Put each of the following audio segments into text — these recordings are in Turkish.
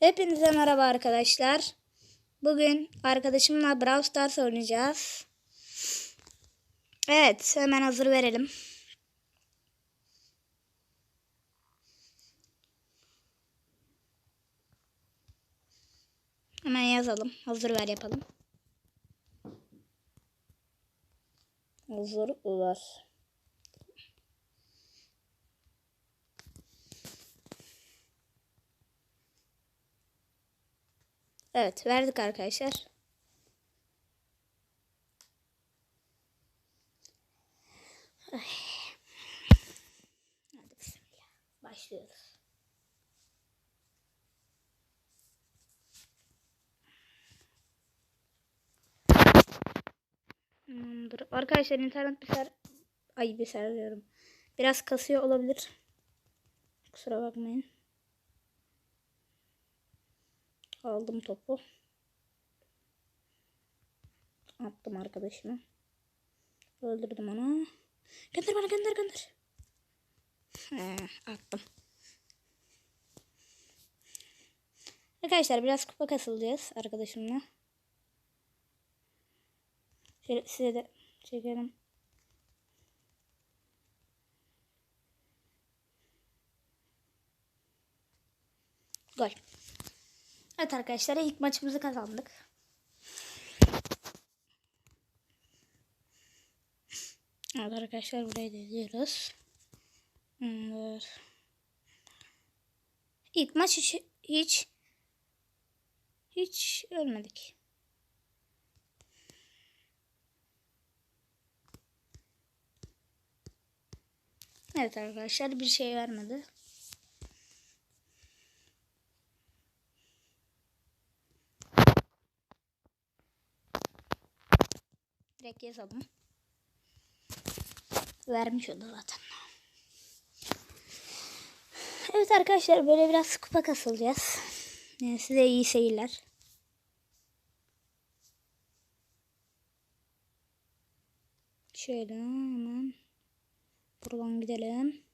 Hepinize merhaba arkadaşlar. Bugün arkadaşımla Brawl Stars oynayacağız. Evet, hemen hazır verelim. Hemen yazalım. Hazır ver yapalım. Hazır ver. Evet, verdik arkadaşlar. Ay. Hadi bismillah. Başlıyoruz. Tamamdır. Arkadaşlar internet bir ser... Ay bir ser diyorum. Biraz kasıyor olabilir. Kusura bakmayın. Aldım topu. Attım arkadaşımı. Öldürdüm onu. Gönder bana gönder gönder. He, attım. Arkadaşlar biraz kupa kasılacağız arkadaşımla. Şöyle size de çekelim. Gol. Evet arkadaşlar ilk maçımızı kazandık. Evet arkadaşlar burayı da izliyoruz. Evet. İlk maç hiç hiç, hiç ölmedik. Evet arkadaşlar bir şey vermedi. Direkt yazalım. Vermiş o da zaten. Evet arkadaşlar böyle biraz kupa kasılacağız. Yani size iyi seyirler. Şöyle hemen buradan gidelim.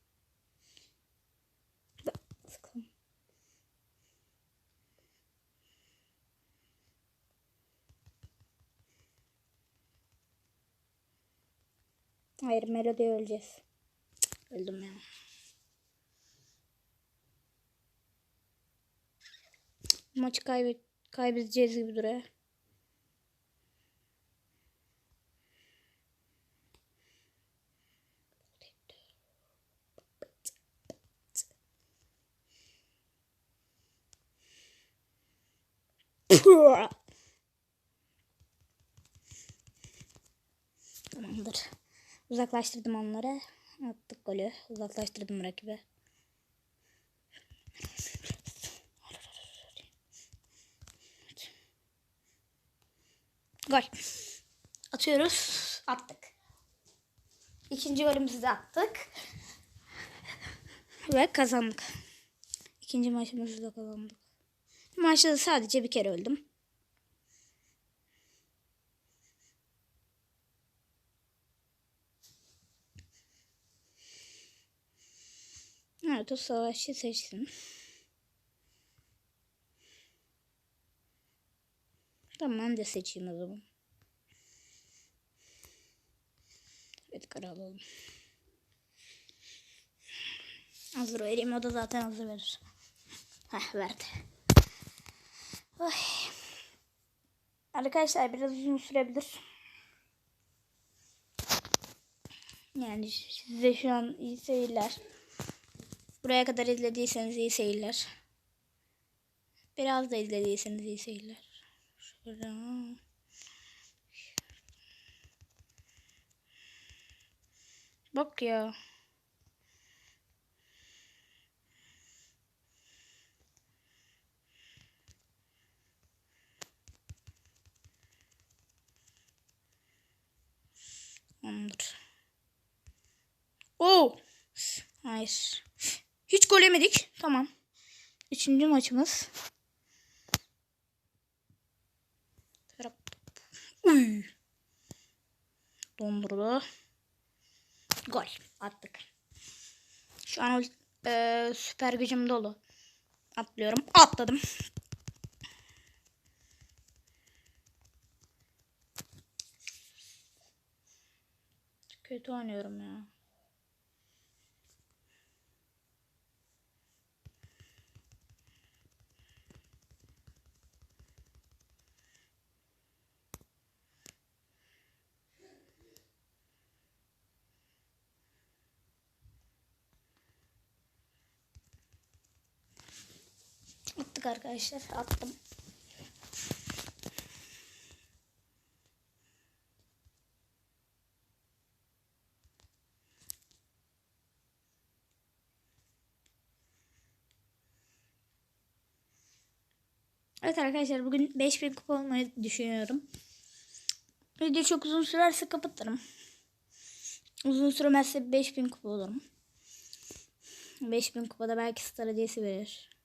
Hayır Melody öleceğiz. Öldüm ya. Maçı kaybet kaybedeceğiz gibi duruyor. Tamamdır. Uzaklaştırdım onları. Attık golü. Uzaklaştırdım rakibi. Gol. Atıyoruz. Attık. İkinci golümüzü de attık. Ve kazandık. İkinci maçımızı da kazandık. Maçta sadece bir kere öldüm. O savaşçı seçsin. Tamam ben de seçeyim o zaman. Evet karar alalım. Hazır vereyim o da zaten hazır verir. Heh verdi. Oy. Arkadaşlar biraz uzun sürebilir. Yani size şu an iyi seyirler. Buraya kadar izlediyseniz iyi seyirler. Biraz da izlediyseniz iyi seyirler. Şöyle. Bak ya. Tamamdır. Oo. Hayır. Hiç gol yemedik. Tamam. Üçüncü maçımız. Uy. Dondurdu. Gol. Attık. Şu an e, süper gücüm dolu. Atlıyorum. Atladım. Kötü oynuyorum ya. Arkadaşlar. Attım. Evet arkadaşlar bugün 5000 kupa olmayı düşünüyorum. Video çok uzun sürerse kapatırım. Uzun sürmezse 5000 kupa olurum. 5000 kupada belki star hediyesi verir.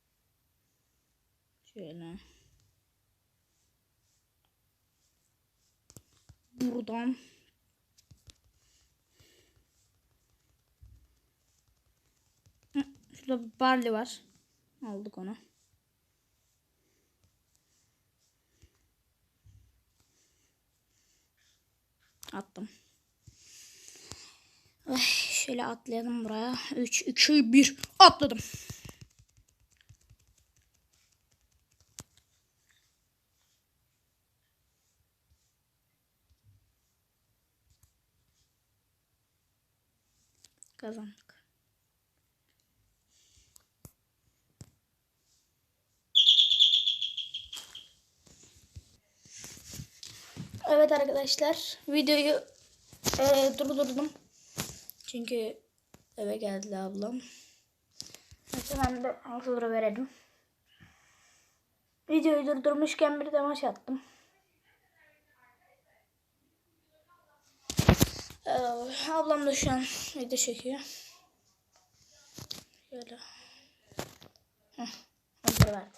Şöyle. Buradan. Şurada bir barley var. Aldık onu. Attım. Ay, şöyle atlayalım buraya. 3, 2, 1. Atladım. Kazandık. Evet arkadaşlar videoyu e, durdurdum. Çünkü eve geldi ablam. Evet, ben de 6 lira verelim. Videoyu durdurmuşken bir de maç attım. Ee, ablam da şu an video çekiyor. Şöyle. Heh, hazır verdi.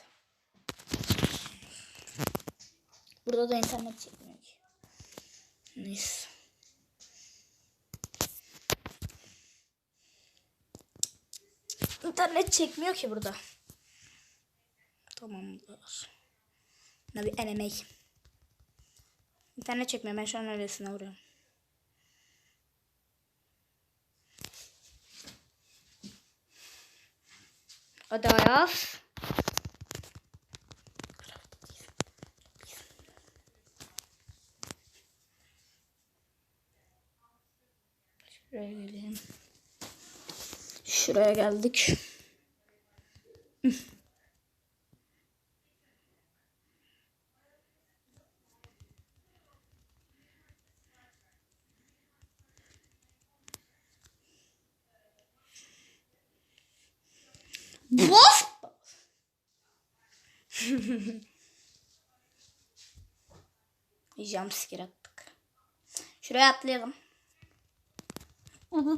Burada da internet çekmiyor ki. Neyse. İnternet çekmiyor ki burada. Tamamdır. Ne bir enemy. İnternet çekmiyor. Ben şu an öylesine vuruyorum. Hadi. Şuraya geleyim. Şuraya geldik. Bof! Jumpscare attık. Şuraya atlayalım. Uy,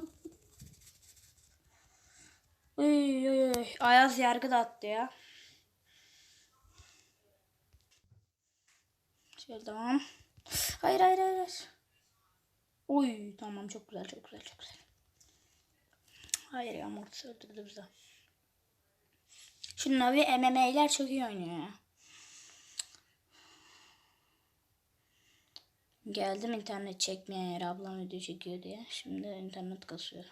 uy, uy. Ayaz yargı da attı ya. Şöyle tamam. Hayır hayır hayır. Uy tamam çok güzel çok güzel çok güzel. Hayır ya Mortis öldürdü bizi. Şu Navi MMA'ler çok iyi oynuyor. Geldim internet çekmeyen yere ablam video çekiyor diye. Şimdi internet kasıyor.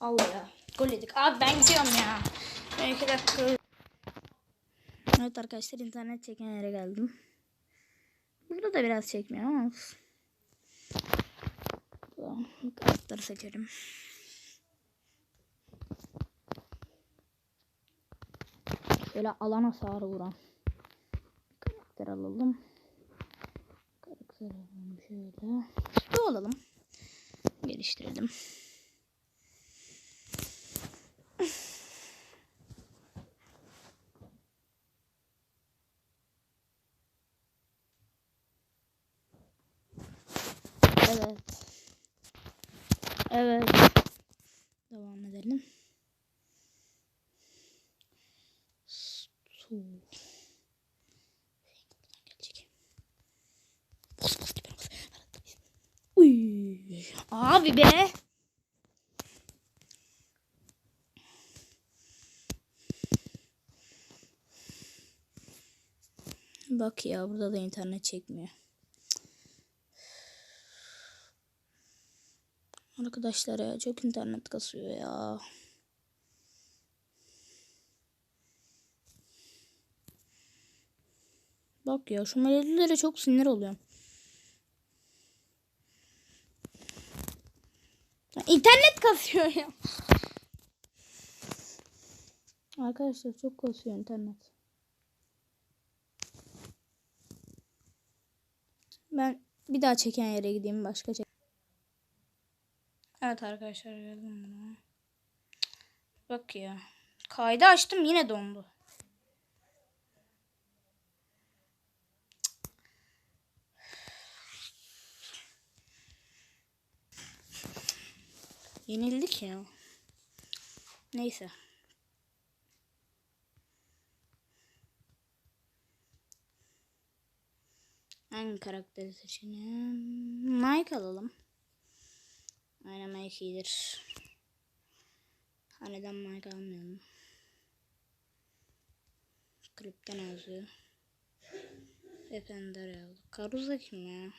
Allah ya. Gol yedik. Abi ben gidiyorum ya. Ben iki dakika. Evet arkadaşlar internet çeken yere geldim. Burada da biraz çekmiyor ama olsun. Kartları seçelim. Şöyle alana sarı vuran. Karakter alalım. Karakter alalım şöyle. Şu alalım. Geliştirelim. Evet. Evet. Devam edelim. Su. Uy. Abi be. Bak ya burada da internet çekmiyor. Arkadaşlar ya çok internet kasıyor ya. Bak ya şu melodilere çok sinir oluyorum. İnternet kasıyor ya. Arkadaşlar çok kasıyor internet. Ben bir daha çeken yere gideyim başka çek. Evet arkadaşlar geldim buna. Bak ya. Kaydı açtım yine dondu. Yenildik ya. Neyse. Hangi karakteri seçelim? Mike alalım. Mike iyidir. Ha, neden Mike almayalım? Klipten yazıyor. Epender yazdı. Karuza kim ya?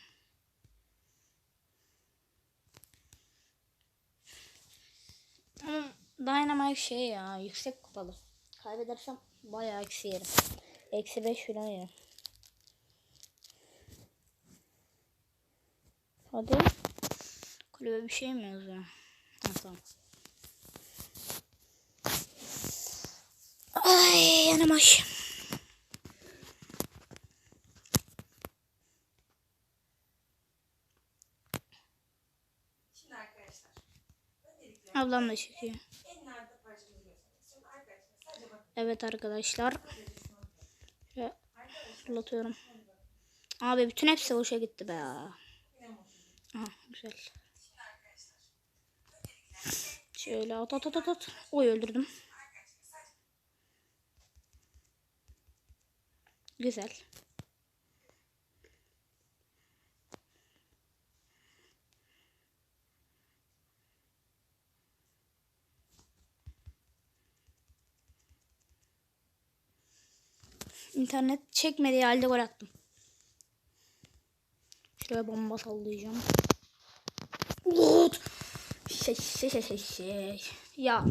Ama Dynamite şey ya yüksek kupalı. Kaybedersem bayağı eksi yerim. Eksi 5 falan yerim. Hadi. Kulübe bir şey mi yazıyor? Ha, tamam. Ay yanım aş. Ablam da çekiyor. Evet arkadaşlar. Şöyle fırlatıyorum. Abi bütün hepsi boşa gitti be? Aha güzel. Şöyle at at at at at. Oy öldürdüm. Güzel. İnternet çekmediği halde gol attım. Şuraya bomba sallayacağım. Ut! Şey şey şey şey şey. Ya